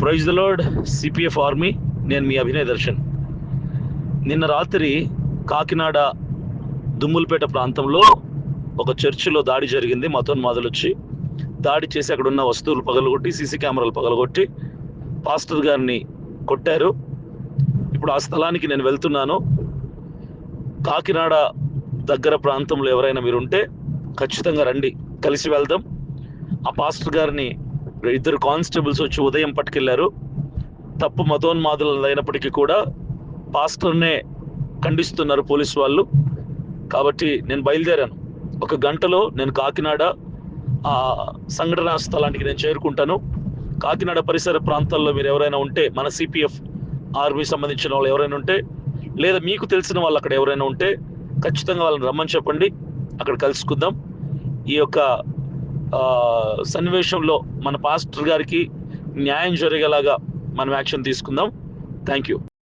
Praise the Lord CPF army నేను మీ అభినయ దర్శన్. నిన్న రాత్రి కాకినాడ దుమ్ములపేట ప్రాంతంలో ఒక చర్చిలో దాడి జరిగింది. మతోన్మాదులు వచ్చి దాడి చేసి అక్కడ ఉన్న వస్తువులు పగలగొట్టి సీసీ కెమెరాలు పగలగొట్టి పాస్టర్ గారిని కొట్టారు. ఇప్పుడు ఆ స్థలానికి నేను వెళ్తున్నాను. కాకినాడ దగ్గర ప్రాంతంలో ఎవరైనా మీరుంటే ఖచ్చితంగా రండి. కలిసి వెళ్దాం. ఆ పాస్టర్ గారిని ఇద్దరు కానిస్టేబుల్స్ వచ్చి ఉదయం పట్టుకెళ్ళారు. తప్పు మతోన్మాదులు అయినప్పటికీ కూడా పాస్టర్నే ఖండిస్తున్నారు పోలీస్ వాళ్ళు. కాబట్టి నేను బయలుదేరాను. ఒక గంటలో నేను కాకినాడ ఆ సంఘటనా స్థలానికి నేను చేరుకుంటాను. కాకినాడ పరిసర ప్రాంతాల్లో మీరు ఎవరైనా ఉంటే మన సిపిఎఫ్ ఆర్మీ సంబంధించిన వాళ్ళు ఎవరైనా ఉంటే లేదా మీకు తెలిసిన వాళ్ళు అక్కడ ఎవరైనా ఉంటే ఖచ్చితంగా వాళ్ళని రమ్మని చెప్పండి. అక్కడ కలుసుకుందాం. ఈ యొక్క సన్నివేశంలో మన పాస్టర్ గారికి న్యాయం జరిగేలాగా మనం యాక్షన్ తీసుకుందాం. Thank you